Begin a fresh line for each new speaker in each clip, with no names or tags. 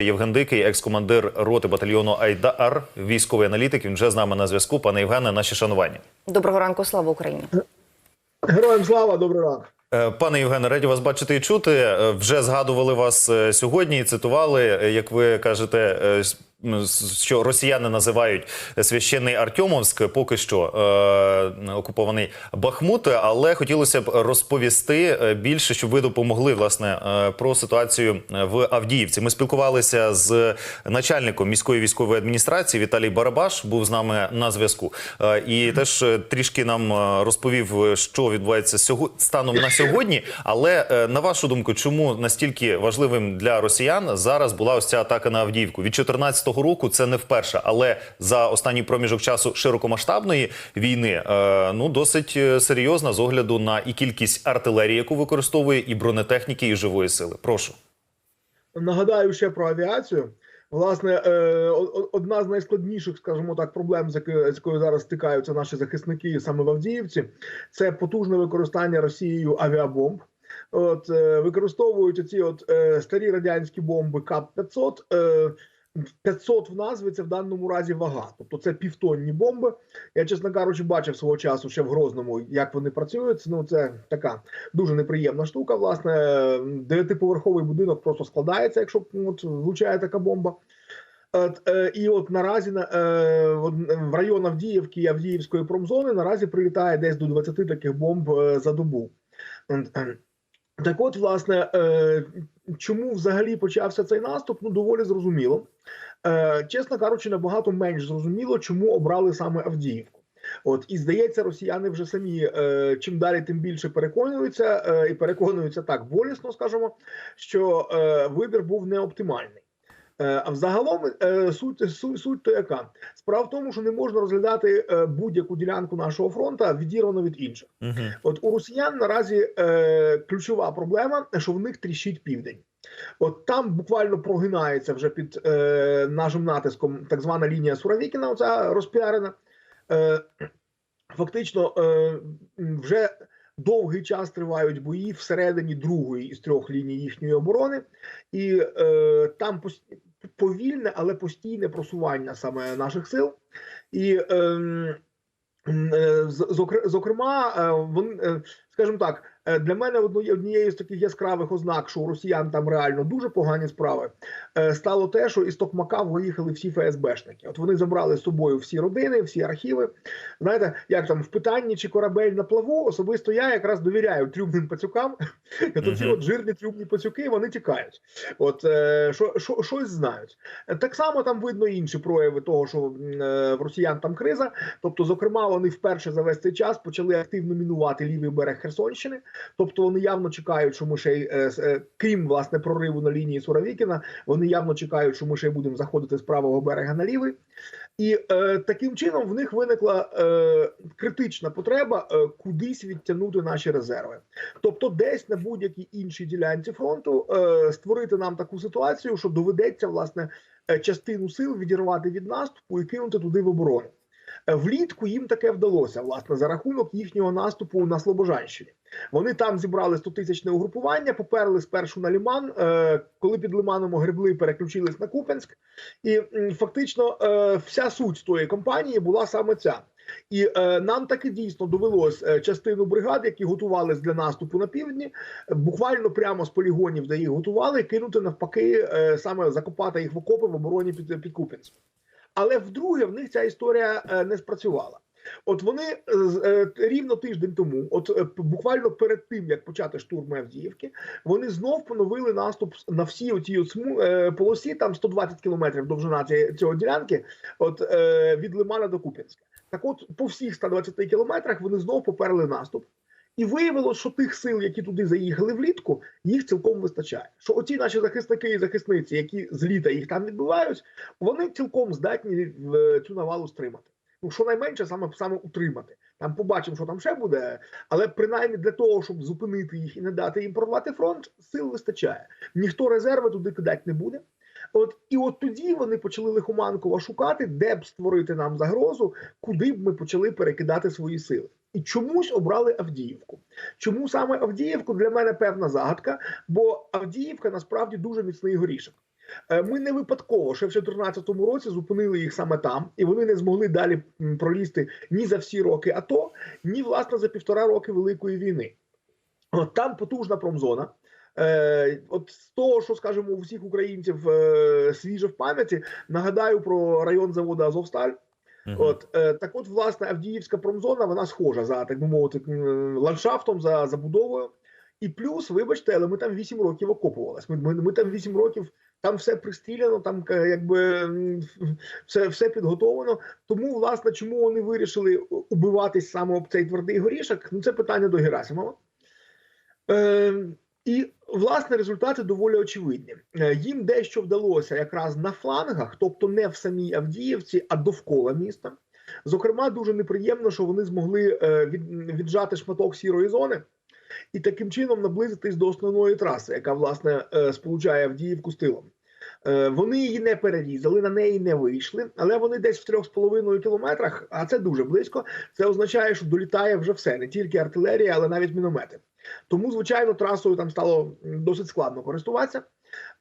Євген Дикий, екс-командир роти батальйону Айдар, військовий аналітик. Він вже з нами на зв'язку. Пане Євгене, наші шанування.
Доброго ранку, слава Україні.
Героям слава, добрий ранок.
Е, Пане Євгене, раді вас бачити і чути. Е, Вже згадували вас е, сьогодні і цитували, як ви кажете, що росіяни називають священний Артемовськ, поки що е, окупований Бахмут. Але хотілося б розповісти е, більше, щоб ви допомогли власне е, про ситуацію в Авдіївці. Ми спілкувалися з начальником міської військової адміністрації Віталій Барабаш. Був з нами на зв'язку. Е, І теж е, трішки нам е, розповів, е, що відбувається станом на сьогодні. Але е, на вашу думку, чому настільки важливим для росіян зараз була ось ця атака на Авдіївку? Від 2014 року це не вперше, але за останній проміжок часу широкомасштабної війни е, ну досить е, серйозна з огляду на і кількість артилерії, яку використовує, і бронетехніки, і живої сили. Прошу.
Нагадаю ще про авіацію. Власне, е, одна з найскладніших, скажімо так, проблем, з якою, зараз стикаються наші захисники саме в Авдіївці, це потужне використання Росією авіабомб. От е, використовують оці от старі радянські бомби КАП 500 Е, 500 в назві це в даному разі вага, тобто це півтонні бомби. Я, чесно кажучи, бачив свого часу ще в Грозному, як вони працюють. Ну це така дуже неприємна штука. Власне, дев'ятиповерховий будинок просто складається, якщо от, влучає така бомба. Е, і от наразі на е, в район Авдіївки і Авдіївської промзони наразі прилітає десь до 20 таких бомб е, за добу. Так от, власне, е, чому взагалі почався цей наступ? Ну, доволі зрозуміло. Е, чесно кажучи, набагато менш зрозуміло, чому обрали саме Авдіївку. От і здається, росіяни вже самі е, чим далі, тим більше переконуються, е, і переконуються так болісно, скажімо, що е, вибір був неоптимальний. Е, А взагалом е, суть, суть, суть то яка справа в тому, що не можна розглядати е, будь-яку ділянку нашого фронту відірвано від інших.
Угу.
От у росіян наразі ключова проблема, що в них тріщить південь. От там буквально прогинається вже під е, нашим натиском так звана лінія Суровікіна, оця розпіарена. Е, фактично е, вже довгий час тривають бої всередині другої із трьох ліній їхньої оборони, і е, там повільне, але постійне просування саме наших сил. І ем, е, зокрема, е, вон, е, скажімо так, для мене однією з таких яскравих ознак, що у росіян там реально дуже погані справи, е, стало те, що із Токмака виїхали всі ФСБшники. От вони забрали з собою всі родини, всі архіви. Знаєте, як там в питанні чи корабель на плаву, особисто я якраз довіряю трюбним пацюкам. То ці от жирні трюбні пацюки вони тікають. От е, що, що, щось знають. Е, Так само там видно інші прояви того, що е, в росіян там криза. Тобто, зокрема, вони вперше за весь цей час почали активно мінувати лівий берег Херсонщини. Тобто вони явно чекають, що ми ще й, е, е, крім власне прориву на лінії Суровікіна, вони явно чекають, що ми ще будемо заходити з правого берега на лівий. І е, таким чином в них виникла е, критична потреба е, кудись відтягнути наші резерви. Тобто, десь на будь-якій іншій ділянці фронту е, створити нам таку ситуацію, що доведеться власне е, частину сил відірвати від наступу і кинути туди в оборону. Влітку їм таке вдалося власне за рахунок їхнього наступу на Слобожанщині. Вони там зібрали 100-тисячне угрупування, поперли спершу на Ліман. Е, коли під Лиманом огребли, переключились на Купенськ, і фактично е, вся суть тої кампанії була саме ця. І е, нам таки дійсно довелось е, частину бригад, які готувались для наступу на півдні, буквально прямо з полігонів, де їх готували, кинути навпаки, е, саме закопати їх в окопи в обороні під, під Купенськом. Але вдруге в них ця історія е, не спрацювала. От вони е, е, рівно тиждень тому, от буквально перед тим як почати штурм Авдіївки, вони знов поновили наступ на всі оці полосі, там 120 кілометрів довжина цього ділянки, от від Лимана до Куп'янська. Так, от по всіх 120 кілометрах вони знов поперли наступ. І виявилось, що тих сил, які туди заїхали влітку, їх цілком вистачає. Що оці наші захисники і захисниці, які з літа їх там відбувають, вони цілком здатні е, цю навалу стримати. Ну щонайменше саме саме утримати. Там побачимо, що там ще буде, але принаймні для того, щоб зупинити їх і не дати їм прорвати фронт, сил вистачає. Ніхто резерви туди кидати не буде. От і от тоді вони почали лихоманково шукати, де б створити нам загрозу, куди б ми почали перекидати свої сили. І чомусь обрали Авдіївку. Чому саме Авдіївку для мене певна загадка, бо Авдіївка насправді дуже міцний горішок. Е, Ми не випадково ще в 2014 році зупинили їх саме там, і вони не змогли далі пролізти ні за всі роки АТО, ні власне за півтора роки Великої війни. От там потужна промзона. Е, от з того, що скажімо, у всіх українців е, свіже в пам'яті, нагадаю про район заводу Азовсталь.
Мгм.
От е, так, от, власне, Авдіївська промзона, вона схожа за так би мовити ландшафтом, за забудовою. І плюс, вибачте, але ми там 8 років окопувались. Ми, ми, ми там 8 років, там все пристріляно, там е, якби все, все підготовлено. Тому, власне, чому вони вирішили убиватись саме об цей твердий горішок? Ну, це питання до Герасимова. Е, і власне результати доволі очевидні. Е, Їм дещо вдалося якраз на флангах, тобто не в самій Авдіївці, а довкола міста. Зокрема, дуже неприємно, що вони змогли е, від, віджати шматок сірої зони і таким чином наблизитись до основної траси, яка власне е, сполучає Авдіївку з тилом. Е, Вони її не перерізали, на неї не вийшли, але вони десь в трьох з половиною кілометрах, а це дуже близько. Це означає, що долітає вже все, не тільки артилерія, але навіть міномети. Тому, звичайно, трасою там стало досить складно користуватися.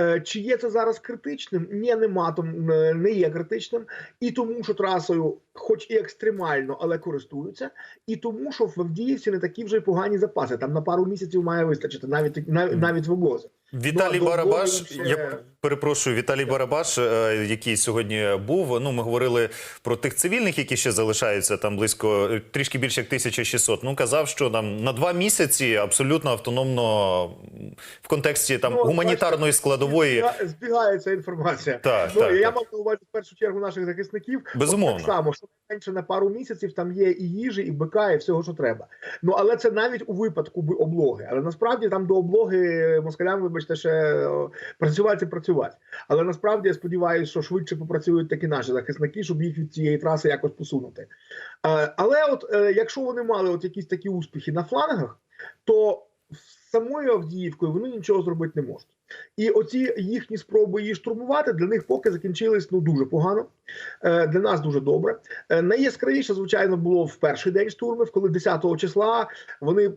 Е, Чи є це зараз критичним? Ні, нема там е, не є критичним, і тому, що трасою, хоч і екстремально, але користуються, і тому, що в Авдіївці не такі вже й погані запаси. Там на пару місяців має вистачити, навіть навіть, навіть в облозі.
Віталій
Ну,
Барабаш,
дозволю
я перепрошую, Віталій Барабаш, е, який сьогодні був. Ну, ми говорили про тих цивільних, які ще залишаються там близько е, трішки більше як 1600. Ну казав, що там на два місяці абсолютно автономно в контексті там
Ну,
гуманітарної
бачите,
складової.
Збігається інформація.
Так,
ну,
так,
я
так.
мав на увазі в першу чергу наших захисників.
Безумовно.
Так само, що менше на пару місяців там є і їжі, і бика, і всього, що треба. Ну але це навіть у випадку би облоги. Але насправді там до облоги москалям, вибачте, ще працювати і працювати. Але насправді я сподіваюся, що швидше попрацюють такі наші захисники, щоб їх від цієї траси якось посунути. Е, Але от е, якщо вони мали от якісь такі успіхи на флангах, то самою Авдіївкою вони нічого зробити не можуть. І оці їхні спроби її штурмувати для них поки закінчились ну дуже погано. Е, Для нас дуже добре. Найяскравіше, звичайно, було в перший день штурмів, коли 10 числа вони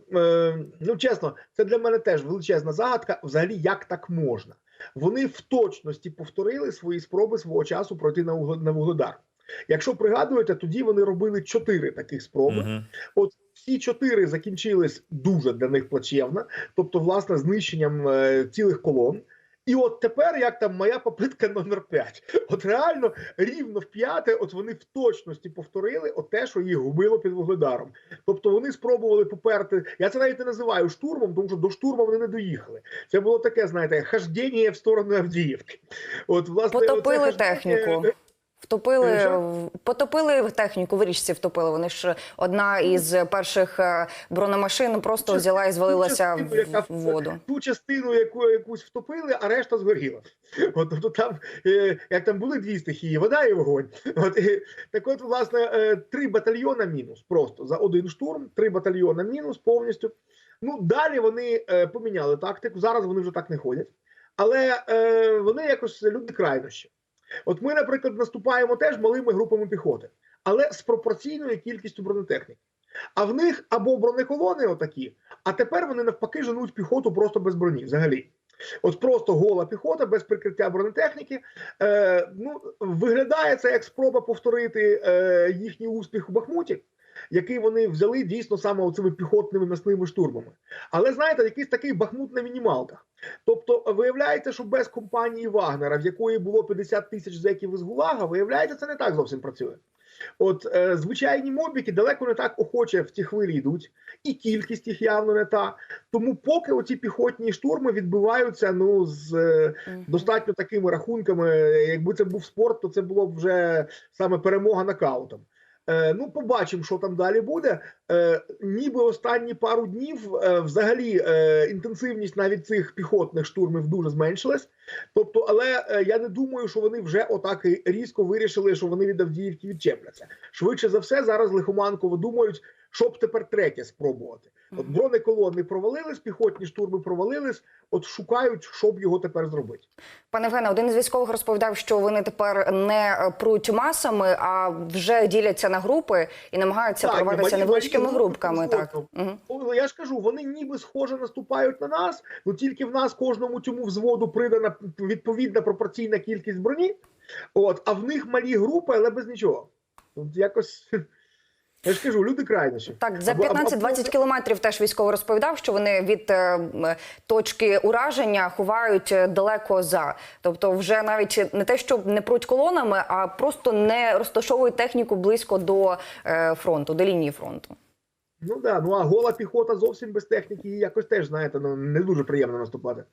ну чесно, це для мене теж величезна загадка. Взагалі, як так можна? Вони в точності повторили свої спроби свого часу пройти на Вугледар. Якщо пригадуєте, тоді вони робили чотири таких спроби.
Мгм.
От всі чотири закінчились дуже для них плачевно, тобто, власне, знищенням е, цілих колон. І от тепер, як там моя попитка номер 5. От реально рівно в п'яте, от вони в точності повторили от те, що їх губило під вугледаром. Тобто вони спробували поперти. Я це навіть не називаю штурмом, тому що до штурму вони не доїхали. Це було таке, знаєте, хаждіння в сторону Авдіївки. От власне
Потопили
оце
техніку. Втопили, потопили техніку, в річці втопили. Вони ж одна із перших е, бронемашин просто
Частину-
взяла і звалилася
частину,
в,
яка
в воду.
Ту частину, яку якусь втопили, а решта згоріла. От тобто там, е, як там були дві стихії, вода і вогонь. От е, так, от, власне, е, три батальйона мінус просто за один штурм, три батальйона мінус повністю. Ну далі вони е, поміняли тактику. Зараз вони вже так не ходять, але е, вони якось люди крайнощі. От ми, наприклад, наступаємо теж малими групами піхоти, але з пропорційною кількістю бронетехніки. А в них або бронеколони отакі, а тепер вони навпаки женуть піхоту просто без броні взагалі. От просто гола піхота без прикриття бронетехніки. Е, ну, виглядає це як спроба повторити е, їхній успіх у Бахмуті, який вони взяли дійсно саме оцими піхотними м'ясними штурмами. Але знаєте, якийсь такий Бахмут на мінімалках. Тобто, виявляється, що без компанії Вагнера, в якої було 50 тисяч зеків із Гулага, виявляється, це не так зовсім працює. От е, звичайні мобіки далеко не так охоче в ці хвилі йдуть, і кількість їх явно не та. Тому поки оці піхотні штурми відбуваються ну з е, достатньо такими рахунками. Якби це був спорт, то це було б вже саме перемога нокаутом. Е, ну, побачимо, що там далі буде. Е, ніби останні пару днів е, взагалі інтенсивність навіть цих піхотних штурмів дуже зменшилась. Тобто, але я не думаю, що вони вже отак різко вирішили, що вони від Авдіївки відчепляться. Швидше за все, зараз лихоманково думають, щоб тепер третє спробувати. От бронеколони провалились, піхотні штурми провалились. От шукають, щоб його тепер зробити.
Пане Євгене, один з військових розповідав, що вони тепер не пруть масами, а вже діляться на групи і намагаються
Так,
проводитися
малі-
невеличкими групками. Так. Угу.
Я ж кажу, вони ніби схоже наступають на нас, ну тільки в нас кожному цьому взводу придана відповідна пропорційна кількість броні. От, а в них малі групи, але без нічого. От якось. Я ж кажу, люди крайніші.
Так, за
Або- або-
15-20 кілометрів теж військовий розповідав, що вони від е, точки ураження ховають е, далеко за. Тобто, вже навіть не те, що не пруть колонами, а просто не розташовують техніку близько до е, фронту, до лінії фронту.
Ну да, ну а гола піхота зовсім без техніки, і якось теж, знаєте, ну не дуже приємно наступати.